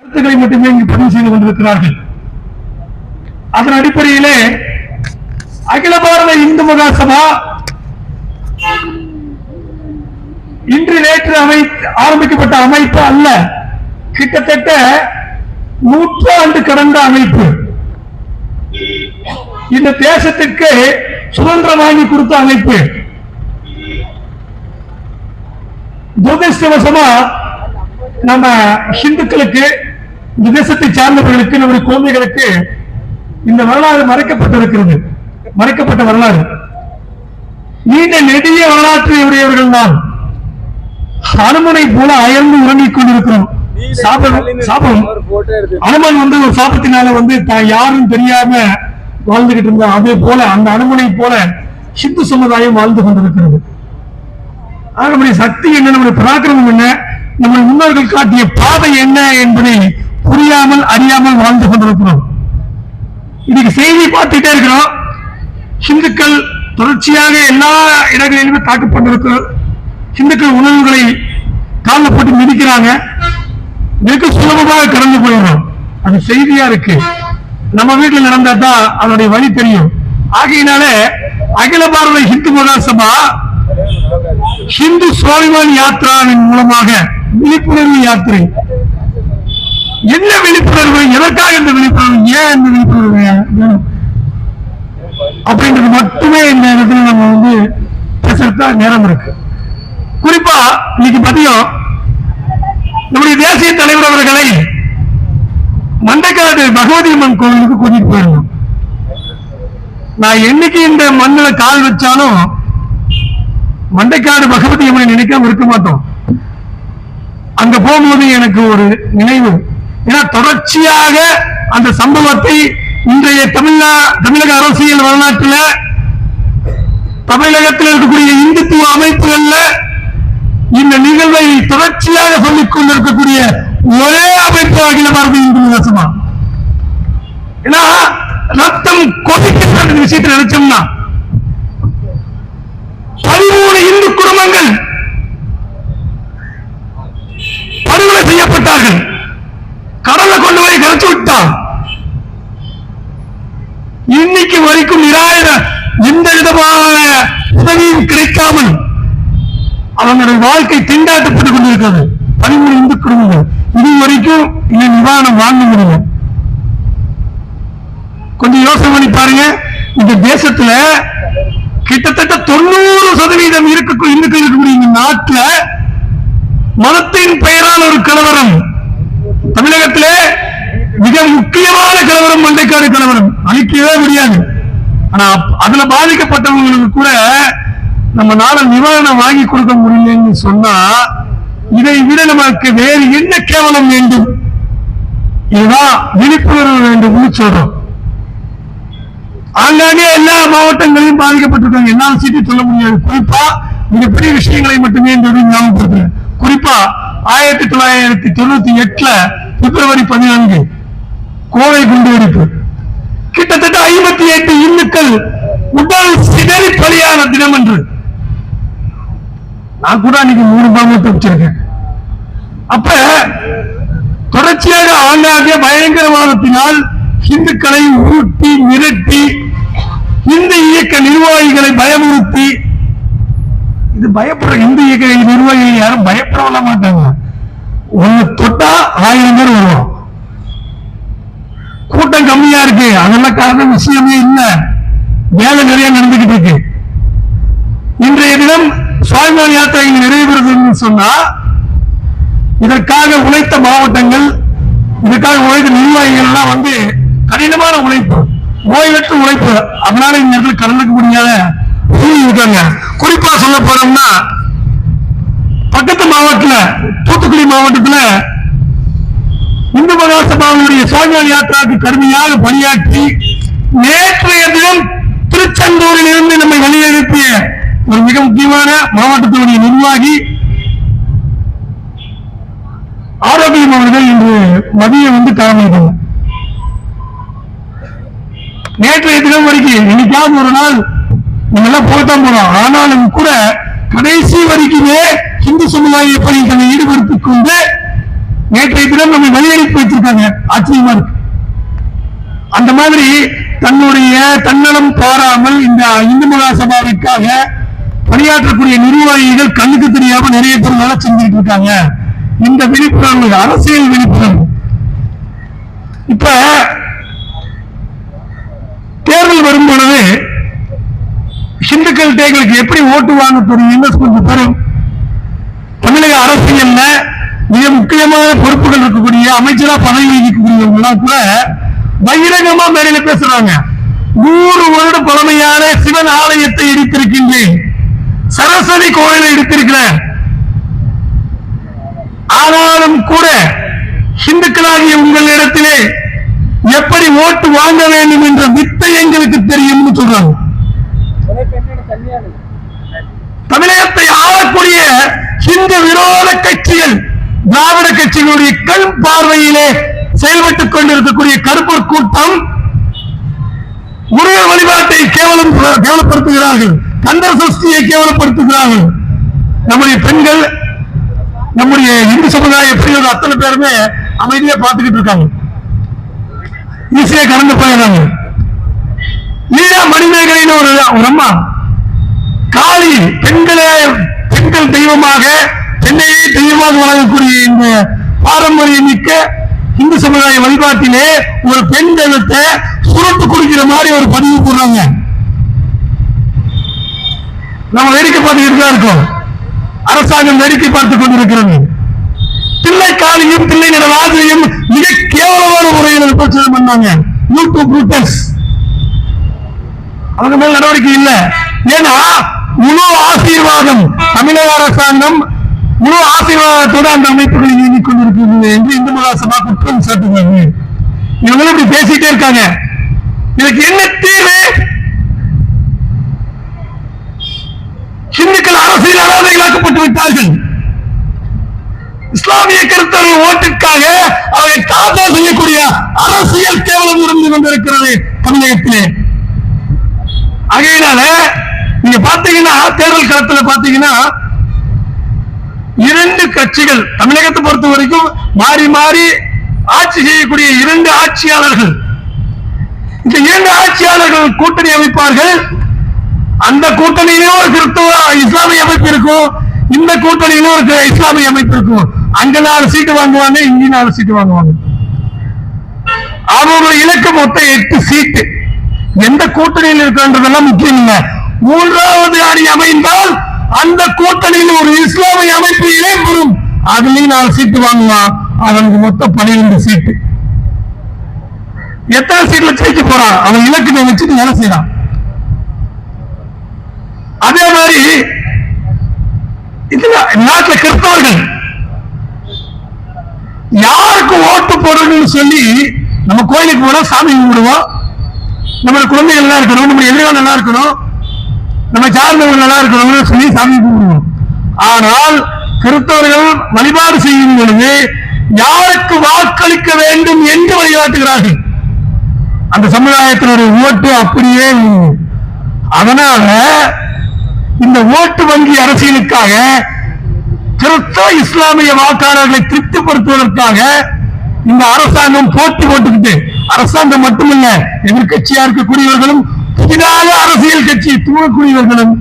கருத்துக்களை மட்டுமே இங்கு பதிவு செய்து கொண்டிருக்கிறார்கள். அதன் அடிப்படையிலே அகில பாரத இந்து மகாசபா இன்று நேற்று அமை ஆரம்பிக்கப்பட்ட அமைப்பு அல்ல. கிட்டத்தட்ட நூற்றாண்டு கடந்த அமைப்பு. இந்த தேசத்திற்கு சுதந்திரம் வாங்கி கொடுத்த அமைப்பு. துரதிருஷ்டவசமா நம்ம ஹிந்துக்களுக்கு இந்த தேசத்தை சார்ந்தவர்களுக்கு நம்முடைய குழந்தைகளுக்கு இந்த வரலாறு மறைக்கப்பட்டிருக்கிறது. மறைக்கப்பட்ட வரலாறு. நீண்ட நெடிய வரலாற்றை உடையவர்கள் தான் அனுமனை போல அயர்ந்து உறங்கிக் கொண்டிருக்கிறோம். சாபம் அனுமன் வந்து ஒரு சாபத்தினால வந்து தான் யாரும் தெரியாம வாழ்ந்துகிட்டு இருந்தா அதே போல அந்த அனுமனை போல சிந்து சமுதாயம் வாழ்ந்து கொண்டிருக்கிறது. ஆக சக்தி என்ன நம்முடைய பராக்கிரமம் என்ன? நம்முடைய முன்னோர்கள் காட்டிய பாதை என்ன என்பதை புரியாமல் அறியாமல் வாழ்ந்து கொண்டிருக்கிறோம். இன்னைக்கு செய்தி பார்த்துட்டே இருக்கிறோம். ஹிந்துக்கள் தொடர்ச்சியாக எல்லா இடங்களிலுமே தாக்கப்பட்டிருக்கு இந்துக்கள் உணவுகளை காலில் போட்டு மிதிக்கிறாங்க. வெகு சுலபமாக கடந்து போயிடும் அது செய்தியா இருக்கு? நம்ம வீட்டுல நடந்தா தான் அதனுடைய வழி தெரியும். ஆகையினால அகில பாரத ஹிந்து மகாசபா ஹிந்து சுவாமிமான் யாத்திராவின் மூலமாக விழிப்புணர்வு யாத்திரை. என்ன விழிப்புணர்வு? எதற்காக இந்த விழிப்புணர்வு? ஏன் இந்த விழிப்புணர்வு? அப்படின்றது மட்டுமே இந்த இடத்துல நம்ம வந்து பேசுறதா நேரம் இருக்கு. குறிப்பா இன்னைக்கு மதியம் நம்முடைய தேசிய தலைவர் அவர்களை மண்டைக்காடு பகவதி அம்மன் கோவிலுக்கு கூட்டிட்டு போயிருந்தோம். நான் என்னைக்கு இந்த மண்ணுல கால் வச்சாலும் மண்டைக்காடு பகவதி அம்மனை நினைக்காம இருக்க மாட்டோம். போகும்போது எனக்கு ஒரு நினைவு. ஏன்னா தொடர்ச்சியாக அந்த சம்பவத்தை இன்றைய தமிழ்நா தமிழக அரசியல் வரலாற்றுல தமிழகத்தில் இருக்கக்கூடிய இந்துத்துவ அமைப்புகள்ல இந்த நிகழ்வை தொடர்ச்சியாக சொல்லிக் கொண்டிருக்கக்கூடிய ஒரே அமைப்பு அகில பாரத இந்து மகாசபா ஏன்னா ரத்தம் கொதிக்கின்ற இந்த விஷயத்தை நினைச்சோம்னா பதிமூணு இந்து குடும்பங்கள் செய்யப்பட்டார்கள் கடலை கொண்டு போய் கரைச்சு விட்டான். இன்னைக்கு வரைக்கும் நிராயிர எந்த விதமான உதவியும் கிடைக்காமல் அவங்களுடைய வாழ்க்கை திண்டாட்டப்பட்டுக் கொண்டிருக்கிறது. பதிமூணு இந்து குடும்பங்கள். இது வரைக்கும் இன்னும் நிவாரணம் வாங்க முடியும் கொஞ்சம் யோசனை பண்ணி பாருங்க. இந்த தேசத்துல கிட்டத்தட்ட தொண்ணூறு சதவீதம் இருக்க இந்துக்கள் இருக்கக்கூடிய இந்த நாட்டுல மதத்தின் பெயரால் ஒரு கலவரம். தமிழகத்திலே மிக முக்கியமான கலவரம் மண்டைக்காடு கலவரம். அழிக்கவே முடியாது. ஆனா அதுல பாதிக்கப்பட்டவங்களுக்கு கூட நம்ம நாள நிவாரணம் வாங்கி கொடுக்க முடியலன்னு சொன்னா இதை விட நமக்கு வேறு என்ன கேவலம் வேண்டும்? இதுதான் விழிப்புணர்வு வேண்டும்னு சொல்றோம். ஆங்காங்கே எல்லா மாவட்டங்களிலும் பாதிக்கப்பட்டிருக்காங்க. என்னால் சீட்டி சொல்ல முடியாது. குறிப்பா மிகப்பெரிய விஷயங்களை மட்டுமே இந்த ஞாபகப்படுத்துறேன். குறிப்பா ஆயிரத்தி தொள்ளாயிரத்தி தொண்ணூத்தி எட்டுல பிப்ரவரி பதினான்கு கோவை குண்டுவெடிப்பு. கிட்டத்தட்ட ஐம்பத்தி எட்டு இந்துக்கள் உடல் சிதறி பலியான தினம் என்று நான் கூட அன்னைக்கு மூணு பாம்பு வச்சிருக்கேன். அப்ப தொடர்ச்சியாக ஆண்டாக பயங்கரவாதத்தினால் இந்துக்களை ஊட்டி மிரட்டி இந்து இயக்க நிர்வாகிகளை பயமுறுத்தி இது பயப்படுற இந்து இயக்க நிர்வாகிகள் யாரும் பயப்பட மாட்டாங்க. ஒண்ணு தொட்டா ஆயிரம் பேர் வருவோம் கூட்டம் கம்மியா இருக்கு. அதெல்லாம் காரணம் விஷயமே இல்லை. வேலை நிறைய நடந்துகிட்டு இருக்கு. இன்றைய தினம் சுவாமிமான் யாத்திரை நிறைவேறுதுன்னு சொன்னா இதற்காக உழைத்த மாவட்டங்கள் இதற்காக உழைத்த நிர்வாகிகள் எல்லாம் வந்து கடினமான உழைப்பு ஓய்வற்ற உழைப்பு. அதனால இந்த இடத்துல கலந்துக்க முடியாத சூழ்நிலை இருக்காங்க. குறிப்பு சொல்ல போறோம்னா பக்கத்து மாவட்டத்தில் தூத்துக்குடி மாவட்டத்தில் இந்து மகாசபாவுடைய சுவாமியார் யாத்திராவுக்கு கடுமையாக பணியாற்றி நேற்றைய தினம் திருச்செந்தூரில் இருந்து நம்மை வெளியெழுப்பிய ஒரு மிக முக்கியமான மாவட்டத்தினுடைய நிர்வாகி ஆரோக்கியம் அவர்கள் இன்று மதியம் வந்து கிளம்பிட்டாங்க நேற்றைய தினம் வரைக்கும் இன்னைக்காவது ஒரு நாள் நம்ம எல்லாம் போய்தான் போறோம் ஆனாலும் கூட கடைசி வரைக்குமே இந்து சமுதாய பணிகளை ஈடுபடுத்திக் கொண்டு நேற்றைய தினம் நம்ம வெளியெடுத்து வைத்திருக்காங்க ஆச்சரியமா இருக்கு. அந்த மாதிரி தன்னுடைய தன்னலம் பாராமல் இந்த இந்து மகா சபாவிற்காக பணியாற்றக்கூடிய நிர்வாகிகள் கண்ணுக்கு தெரியாம நிறைய பேர் வேலை செஞ்சுட்டு இருக்காங்க. இந்த விழிப்புணர்வு அரசியல் விழிப்புணர்வு. இப்ப தேர்தல் வரும் பொழுது ஹிந்துக்கள் எங்களுக்கு எப்படி ஓட்டு வாங்க தெரியும்னு கொஞ்சம் தரும் தமிழக அரசியல்ல மிக முக்கியமான பொறுப்புகள் இருக்கக்கூடிய அமைச்சரா பதவி வகிக்கக்கூடியவங்க கூட பகிரங்கமா மேடையில பேசுறாங்க. நூறு வருட பழமையான சிவன் ஆலயத்தை இடித்திருக்கின்றேன். சரஸ்வதி கோயிலை இடித்திருக்கிறேன். ஆனாலும் கூட இந்துக்களாகிய உங்களிடத்திலே எப்படி ஓட்டு வாங்க வேண்டும் என்ற வித்தை எங்களுக்கு தெரியும்னு சொல்றாங்க. தமிழகத்தை ஆளக்கூடிய ஹிந்து விரோத கட்சிகள் திராவிட கட்சிகளுடைய கண் பார்வையிலே செயல்பட்டுக் கொண்டிருக்கக்கூடிய கருப்பர் கூட்டம் முருகர் வழிபாட்டை கேவலம் கேவலப்படுத்துகிறார்கள். கந்த சஷ்டியை கேவலப்படுத்துகிறார்கள். நம்முடைய பெண்கள் நம்முடைய இந்து சமுதாய பெரியவர் அத்தனை பேருமே அமைதியா பார்த்துக்கிட்டு இருக்காங்க. ஈஸியா கடந்து போயிடுறாங்க. ஒரு அம்மா. காளி பெண்களே பெண்கள் தெய்வமாக பெண்ணையே தெய்வமாக வழங்கக்கூடிய இந்த பாரம்பரியம் மிக்க இந்து சமுதாய வழிபாட்டிலே ஒரு பெண் தெய்வத்தை சுருட்டு குடிக்கிற மாதிரி ஒரு பதிவு போடுறாங்க. நம்ம வேடிக்கை பார்த்துக்கிட்டு தான் இருக்கோம். அரசாங்கம் வேடிக்கை பார்த்துக் கொண்டிருக்கிறது. தில்லை காளியும் தில்லை நடராஜையும் மிக கேவலமான முறையில் பிரச்சனை பண்ணாங்க யூடியூப் ரூட்டர்ஸ் அவங்க மேல் நடவடிக்கை இல்ல. ஏன்னா முழு ஆசீர்வாதம் தமிழக அரசாங்கம் முழு ஆசீர்வாதத்தோடு அந்த அமைப்புகளை இயங்கிக் கொண்டிருக்கிறது என்று இந்து மகாசபா குற்றம் சாட்டுகிறாங்க இவங்க இப்படி பேசிட்டே இருக்காங்க. இதுக்கு என்ன தீர்வு? ஹிந்துக்கள் அரசியல் அராதைகளாக்கப்பட்டு விட்டார்கள். இஸ்லாமிய கருத்தர்கள் ஓட்டுக்காக அவரை தாத்தா செய்யக்கூடிய அரசியல் கேவலம் இருந்து கொண்டிருக்கிறது தமிழகத்திலே. ஆகையினால நீங்க பாத்தீங்கன்னா தேர்தல் களத்துல பாத்தீங்கன்னா இரண்டு கட்சிகள் தமிழகத்தை பொறுத்த வரைக்கும் மாறி மாறி ஆட்சி செய்யக்கூடிய இரண்டு ஆட்சியாளர்கள். இந்த இரண்டு ஆட்சியாளர்கள் கூட்டணி அமைப்பார்கள். அந்த கூட்டணியிலும் ஒரு கிறிஸ்துவ இஸ்லாமிய அமைப்பு இருக்கும். இந்த கூட்டணியிலும் ஒரு இஸ்லாமிய அமைப்பு இருக்கும். அங்க நாலு சீட்டு வாங்குவாங்க இங்க நாலு சீட்டு வாங்குவாங்க. அவங்க இலக்கு மொத்தம் எட்டு சீட்டு. எந்த கூட்டணியில் இருக்கின்றதெல்லாம் முக்கியம் இல்ல மூன்றாவது அணி அமைந்தால் அந்த கூட்டணியில் ஒரு இஸ்லாமிய அமைப்பு இணைப்புறும் அதுலயும் நாலு சீட்டு வாங்குவான் அவனுக்கு மொத்தம் பன்னிரெண்டு சீட்டு. எத்தனை சீட்ல ஜெயிக்க போறான் அவன் இலக்கினை வச்சுட்டு வேலை செய்யறான் அதே மாதிரி இதுல நாட்டுல கிறிஸ்தவர்கள் யாருக்கு ஓட்டு போடுறதுன்னு சொல்லி நம்ம கோயிலுக்கு போனா சாமி கும்பிடுவோம். நம்ம குழந்தைகள் நல்லா இருக்கணும் நம்ம எதிர்காலம் நல்லா இருக்கணும் நம்ம சார்ந்தவர்கள் நல்லா இருக்கணும்னு சொல்லி சாமி கும்பிடுவோம். ஆனால் கிறிஸ்தவர்கள் வழிபாடு செய்யும் பொழுது யாருக்கு வாக்களிக்க வேண்டும் என்று வழிகாட்டுகிறார்கள்? அந்த சமுதாயத்தினுடைய ஓட்டு அப்படியே அதனால இந்த ஓட்டு வங்கி அரசியலுக்காக கிறிஸ்தவ இஸ்லாமிய வாக்காளர்களை திருப்திப்படுத்துவதற்காக இந்த அரசாங்கம் போட்டி போட்டுக்கிட்டு அரசாங்கம் மட்டுமல்ல எதிர்கட்சியா இருக்கக்கூடியவர்களும் புதிதாக அரசியல் கட்சி தூங்கக்கூடியவர்களும்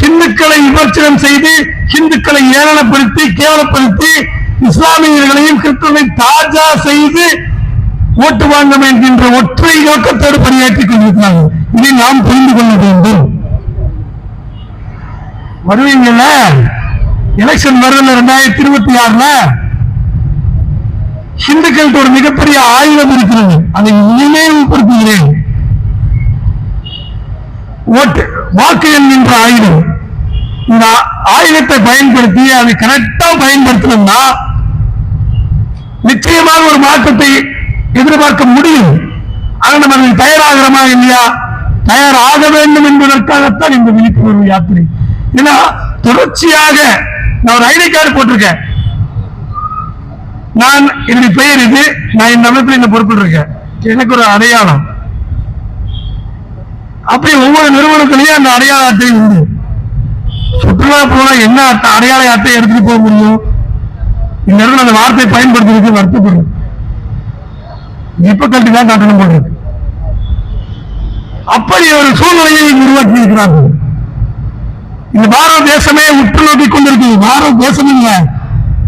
ஹிந்துக்களை விமர்சனம் செய்து ஹிந்துக்களை ஏளனப்படுத்தி கேவலப்படுத்தி இஸ்லாமியர்களையும் கிறிஸ்தவனை தாஜா செய்து ஓட்டு வாங்க என்கின்ற ஒற்றை நோக்கத்தோடு பணியாற்றிக் கொண்டிருக்கிறார்கள். இதை நாம் புரிந்து கொள்ள வேண்டும். வருவீங்கல்ல? எலெக்ஷன் வருதுல ரெண்டாயிரத்தி இருபத்தி ஆறுல? ஹிந்துக்கள்கிட்ட ஒரு மிகப்பெரிய ஆயுதம் இருக்கிறது. அதை நினைவுபடுத்துகிறேன். ஓட்டு வாக்கு என்கின்ற ஆயுதம். இந்த ஆயுதத்தை பயன்படுத்தி அதை கரெக்டா பயன்படுத்தணும்னா நிச்சயமாக ஒரு மாற்றத்தை எதிர்பார்க்க முடியும். ஆனால் நம்ம அதில் தயாராகிறோமா இல்லையா? தயாராக வேண்டும் என்பதற்காகத்தான் இந்த விழிப்புணர்வு யாத்திரை. ஏன்னா தொடர்ச்சியாக நான் ஒரு ஐடி கார்டு போட்டிருக்கேன். நான் என்னுடைய பெயர் இது நான் இந்த அமைப்பில் இந்த பொறுப்பில் இருக்கேன். எனக்கு ஒரு அடையாளம். அப்படி ஒவ்வொரு நிறுவனத்திலையும் அந்த அடையாள அட்டை உண்டு. சுற்றுலா போனா என்ன அடையாள அட்டை எடுத்துட்டு போக முடியும்? இந்த இடத்துல அந்த வார்த்தை பயன்படுத்துறதுக்கு வருத்தப்படுறேன். இப்ப கல்வி தான் காட்டணும் போடுறது அப்படி ஒரு சூழ்நிலையை உருவாக்கி இருக்கிறார்கள். இந்த பாரத தேசமே உற்று நோக்கி கொண்டிருக்கிறது. பாரத தேசம் இல்லை.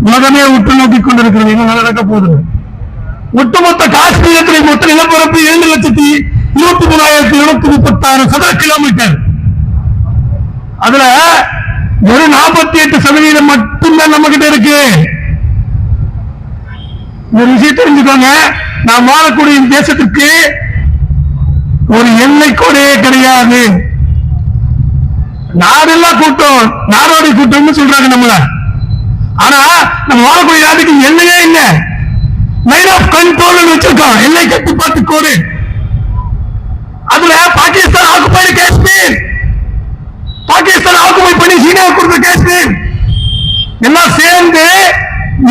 உலகமே உற்று நோக்கி கொண்டிருக்கிறது. என்ன நடக்க போகுது? ஒட்டுமொத்த காஷ்மீரத்தில் மொத்த நிலப்பரப்பு ஏழு லட்சத்தி இருபத்தி மூணாயிரத்தி இருநூத்தி முப்பத்தாறு சதுர கிலோமீட்டர் அதுல வெறும் நாற்பத்தி எட்டு சதவீதம் மட்டும்தான் நம்ம கிட்ட இருக்கு. ஒரு விஷயம் தெரிஞ்சுக்கோங்க. நாம் வாழக்கூடிய தேசத்திற்கு ஒரு எல்லை கோடையே கிடையாது. நாடெல்லாம் கூட்டம் நாடோடி கூட்டம்னு சொல்றாங்க நம்மள. ஆனா நம்ம வாழக்கூடிய நாட்டுக்கு எல்லையே இல்லை. லைன் ஆஃப் கண்ட்ரோல் வச்சிருக்கோம் எல்லை கட்டுப்பாட்டு கோடு. அதுல பாகிஸ்தான் ஆக்குபைடு காஷ்மீர். பாகிஸ்தான் ஆக்குபை பண்ணி சீனா கொடுத்த காஷ்மீர். எல்லாம் சேர்ந்து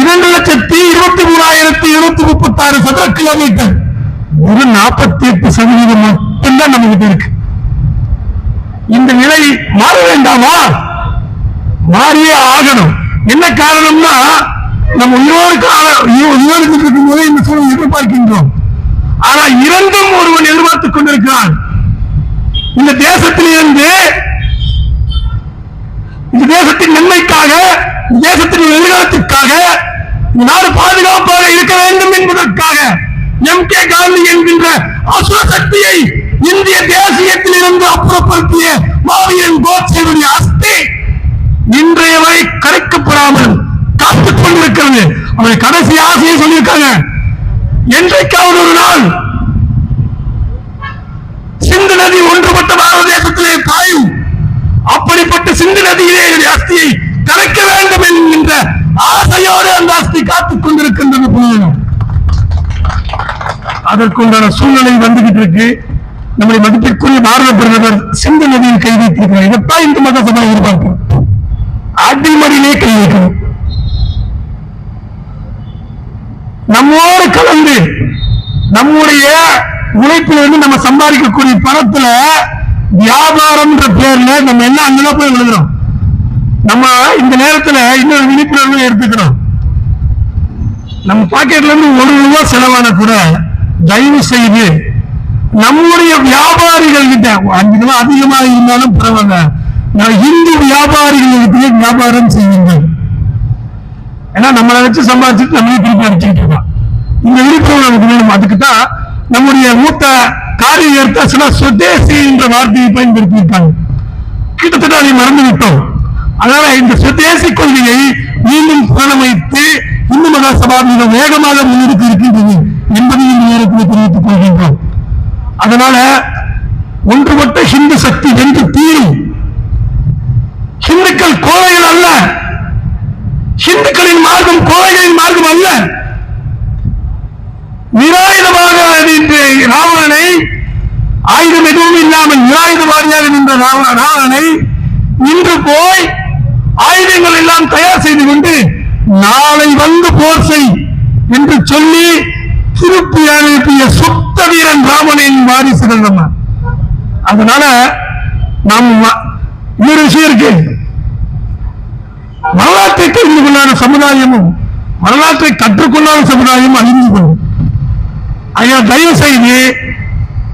இரண்டு லட்சத்தி இருபத்தி மூணாயிரத்தி இருநூத்தி முப்பத்தி ஆறு சதுர கிலோமீட்டர் ஒரு நாற்பத்தி எட்டு சதவீதம் மட்டும்தான் நம்ம கிட்ட இருக்கு. இந்த நிலை மாற வேண்டாமா? மாறியே ஆகணும். என்ன காரணம்னா நம்ம உயிரோடு கால- உயிரோடு இருக்கும் போது இந்த சூழல் எதிர்பார்க்கின்றோம். ஆனா இறந்தும் ஒருவன் எதிர்பார்த்துக் கொண்டிருக்கிறான். இந்த தேசத்திலிருந்து இந்த தேசத்தின் நன்மைக்காக இந்த தேசத்தின் எதிர்காலத்திற்காக நாடு பாதுகாப்பாக இருக்க வேண்டும் என்பதற்காக எம். கே. காந்தி என்கின்ற அசுர சக்தியை இந்திய தேசியத்தில் இருந்து அப்புறப்படுத்திய மாவீரன் கோட்சேவுடைய அஸ்தி இன்றைய வரை கரைக்கப்படாமல் காத்துக் கொண்டிருக்கிறது. அவருடைய கடைசி ஆசையை சொல்லியிருக்காங்க. என்றைக்காவது ஒரு நாள் சிந்து நதி ஒன்றுபட்ட பாரத தேசத்திலே பாயும். அப்படிப்பட்ட சிந்து நதியிலே என்னுடைய அஸ்தியை கலைக்க வேண்டும் என்கின்ற ஆசையோடு அந்த அஸ்தி காத்துக் கொண்டிருக்கின்றது புரியணும் அதற்குண்டான சூழ்நிலை வந்துகிட்டு இருக்கு. நம்முடைய மதிப்பிற்குரிய பாரத பிரதமர் சிந்து நதியில் கை வைத்திருக்கிறார். இதைத்தான் இந்து மத சபை எதிர்பார்க்கிறோம். அடிமடியிலே கை வைக்கணும் நம்மோடு கலந்து நம்முடைய உழைப்பிலிருந்து நம்ம சம்பாதிக்கக்கூடிய பணத்துல வியாபாரம்ன்ற பேர்ல நம்ம என்ன அங்கதான் போய் விழுகிறோம் நம்ம இந்த நேரத்துல இன்னொரு விழிப்புணர்வு எடுத்துக்கிறோம் நம்ம பாக்கெட்ல இருந்து ஒரு ரூபாய் செலவான கூட தயவு செய்து நம்முடைய வியாபாரிகள் கிட்ட அஞ்சு ரூபாய் அதிகமா இருந்தாலும் பரவாயில்ல. நான் இந்து வியாபாரிகளுக்கு வியாபாரம் செய்யுங்கள்? ஏன்னா நம்மளை வச்சு சம்பாதிச்சுட்டு நம்மளே திருப்பி அடிச்சுக்கிட்டு இருக்கோம். இந்த விழிப்புணர்வு நமக்கு வேணும். அதுக்கு தான் நம்முடைய மூத்த காரியகர்த்தா சுதேசி என்ற வார்த்தையை பயன்படுத்தி இருக்காங்க கிட்டத்தட்ட அதை மறந்து விட்டோம் அதனால இந்த சுதேசி கொள்கையை மீண்டும் வைத்து இந்து மகா சபா மிக வேகமாக முன்னெடுத்து இருக்கின்றது என்பதை இந்த நேரத்தில் தெரிவித்துக் கொள்கின்றோம். அதனால ஒன்றுபட்ட ஹிந்து சக்தி வென்று தீரும். ஹிந்துக்கள் கோழைகள் அல்ல. ஹிந்துக்களின் மார்க்கம் கோழைகளின் மார்க்கம் அல்ல. நிராயுதமாக ராவணனை ஆயுதம் எதுவும் இல்லாமல் நிராயுதவாதியாக நின்ற ராவணனை இன்று போய் ஆயுதங்கள் எல்லாம் தயார் செய்து கொண்டு நாளை வந்து போர் செய் என்று சொல்லி திருப்பி அனுப்பிய சுத்த வீரன் ராமனின் வாரிசுகள் நம்ம அதனால நாம் இன்னொரு விஷயம் இருக்கு. தெரிந்து சமுதாயமும் வரலாற்றை கற்றுக்கொள்ளாத சமுதாயமும் அழிந்து போகும். ஐயா தயவு செய்து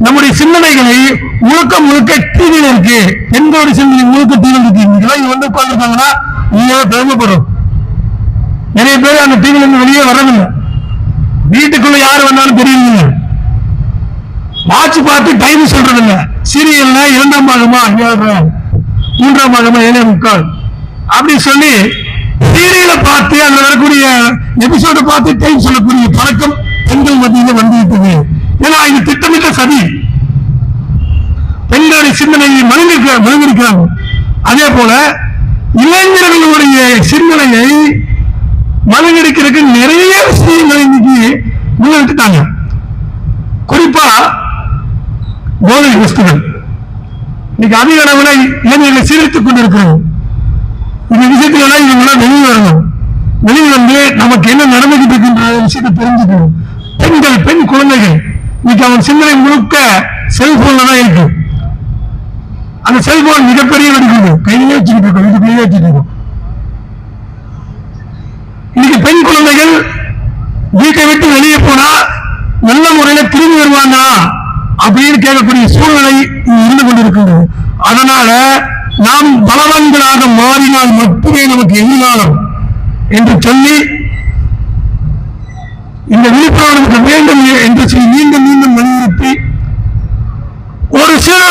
நம்முடைய சிந்தனைகளை முழுக்க முழுக்க டிவியில் இருக்கு. பெண்களுடைய சிந்தனை முழுக்க டிவியில் இருக்கு. இதெல்லாம் வந்து உட்கார்ந்துருக்காங்கன்னா நீங்க பெருமைப்படும் நிறைய பேர் அந்த டிவில இருந்து வெளியே வரவில்லை. வீட்டுக்குள்ள யாரு வந்தாலும் தெரியுங்க வாட்ச் பார்த்து டைம் சொல்றது சீரியல்ல இரண்டாம் பாகமா ஏழு மூன்றாம் பாகமா ஏழே முக்கால். அப்படி சொல்லி சீரியலை பார்த்து அங்க வரக்கூடிய எபிசோட பார்த்து டைம் சொல்லக்கூடிய பழக்கம் பெண்கள் மத்தியில வந்துவிட்டது ஏன்னா இது திட்டமிட்ட சதி. பெண்களுடைய சிந்தனையை மனிதர்க்க மனிதர்க்கிறாங்க அதே போல இளைஞர்களுடைய சிந்தனையை மனிதர்களுக்கு நிறைய விஷயங்கள் இன்னைக்கு முன்னெடுத்துட்டாங்க குறிப்பா போதை வஸ்துகள். இன்னைக்கு அதிக அளவுல இளைஞர்களை சீரழித்துக் கொண்டிருக்கிறோம் இந்த விஷயத்துல எல்லாம் இவங்க வெளியே வரணும். வெளியே வந்து நமக்கு என்ன நடந்துகிட்டு இருக்கின்ற விஷயத்தை தெரிஞ்சுக்கணும். பெண்கள் பெண் குழந்தைகள். இன்னைக்கு அவன் சிந்தனை முழுக்க செல்போன்ல தான் இருக்கு. அந்த செல்போன் மிகப்பெரிய வெடிக்குது கையிலே வச்சுக்கிட்டு இருக்கோம் இதுக்குள்ளேயே வச்சுட்டு இருக்கோம். இன்னைக்கு பெண் குழந்தைகள் வீட்டை விட்டு வெளியே போனா நல்ல முறையில திரும்பி வருவாங்க அப்படின்னு கேட்கக்கூடிய சூழ்நிலை இருந்து கொண்டிருக்கிறது அதனால நாம் பலவான்களாக மாறினால் மட்டுமே நமக்கு எதிர்காலம் என்று சொல்லி இந்த விழிப்புணர்வு நமக்கு வேண்டும் என்று சொல்லி மீண்டும் மீண்டும் வலியுறுத்தி ஒரு சில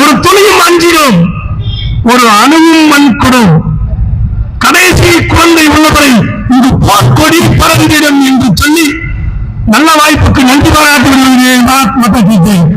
ஒரு துளியும் அஞ்சிடும் ஒரு அணுவும் மண் கொடும் கடைசி குழந்தை உள்ளவரை இங்கு போர்க்கொடி பறந்திடும் என்று சொல்லி நல்ல வாய்ப்புக்கு நன்றி பாராட்டி விடுகிறேன்.